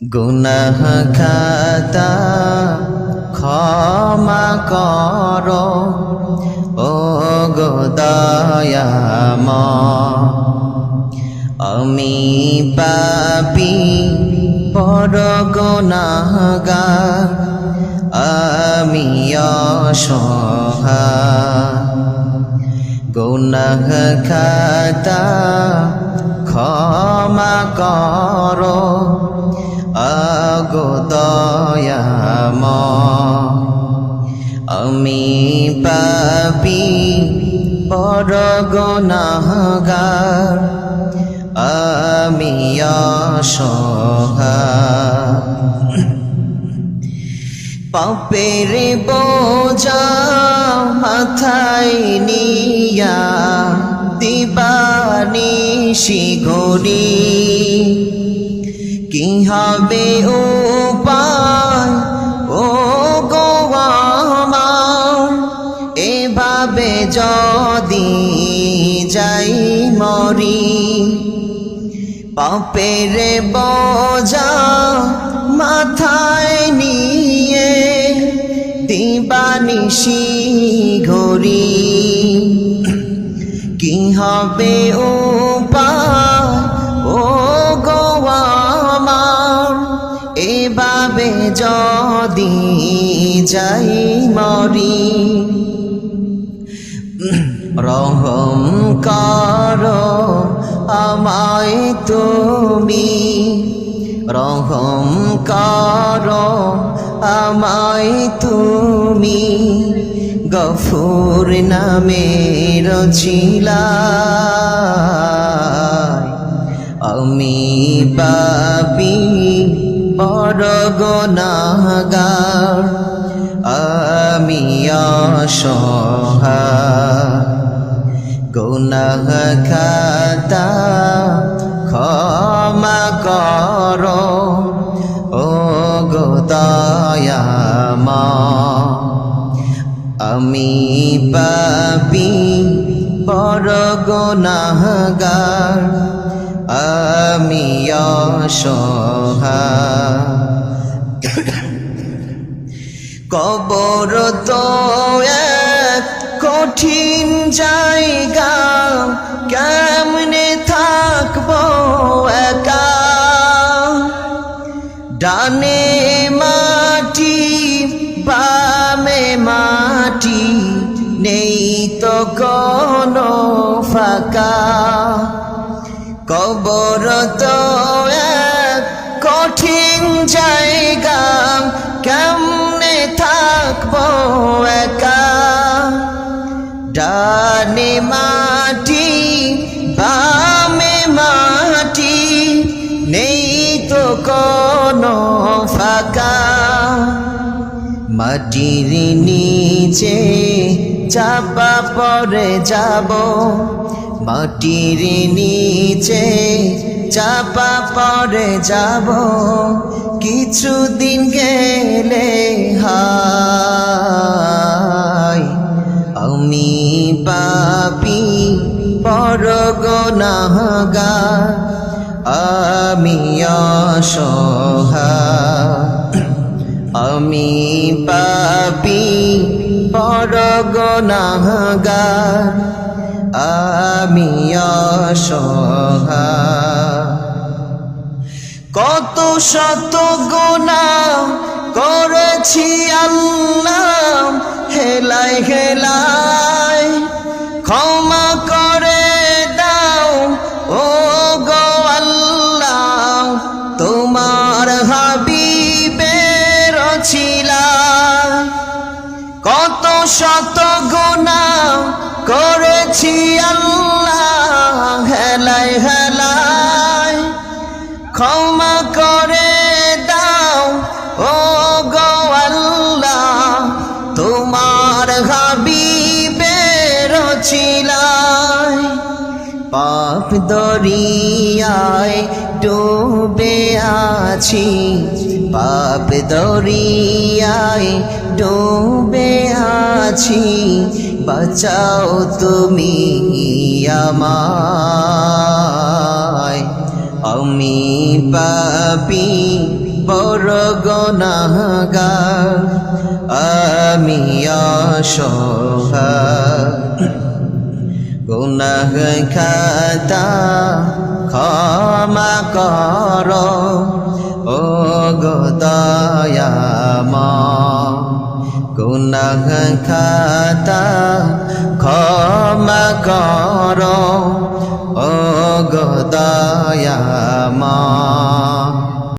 গুনাহ খাতা ক্ষমা কর। ও গো দয়াম, আমি পাপি বড় গুনাহগা আমি অসহায়। গুনাহ খাতা ক্ষমা করো। আগো দয়াম আমি পাপি বড় গুনাহগার। আমি পাপের বোঝা মাথায় নিয়া দিবানি শিগরি কি হবে উপায়? ও গো আমার, এভাবে যদি যাই মরি, পাপের বোঝা মাথায় নিয়ে দিবানিশি ঘড়ি। কি হবে উপায়? যদি যাই মরি রহম কর আমায় তুমি। রহম কর আমায় তুমি। গফুর নামে রচিলা আমি পাপি বড় গনাগার আমি অসহায়। গুনাহ খাতা ক্ষমা কর ও গো আমি পাপি বড় গুনাহগার, আমি অসহায়। কবর তো এক কঠিন জায়গা। কেমনে থাকব ডানে মাটি, বামে মাটি, নেই তো কোনো ফাঁকা। কবর তো এক কঠিন জায়গা, কেমনে থাকব একা? ডানে মাটি, বামে মাটি, নেই তো কোনো ফাঁকা। মাটির নিচে চাপা পড়ে যাব মাটির নিচে চাপা পড়ে যাব, কিছুদিন গেলে হায়। আমি পাপি বড় গনাগার আমি অসহায়। আমি পাপি বড় গনাগার আমি অসহায়। কত শত গোনা করেছি আল্লাহ, হেলাই হেলাই। ক্ষমা করে দাও ও গো আল্লাহ, তোমার হাবিবের ছিলাম কত শত গোনা আল্লাহ হেলাই হেলাই ক্ষমা করে দাও ও গো আল্লাহ, তোমার হাবিবের ছিলাই পাপ দরিয়ায় ডুবে আছি, পাপ দরিয়ায় ডুবে আছি। বাঁচাও তুমি আমায়। আমি পাপি, বড় গনাগার আমি অসহায়। গুনাহ খাতা ক্ষমা কর। ও গদয়ামা গুনাহ খাতা ক্ষমা কর ও গদয়ামা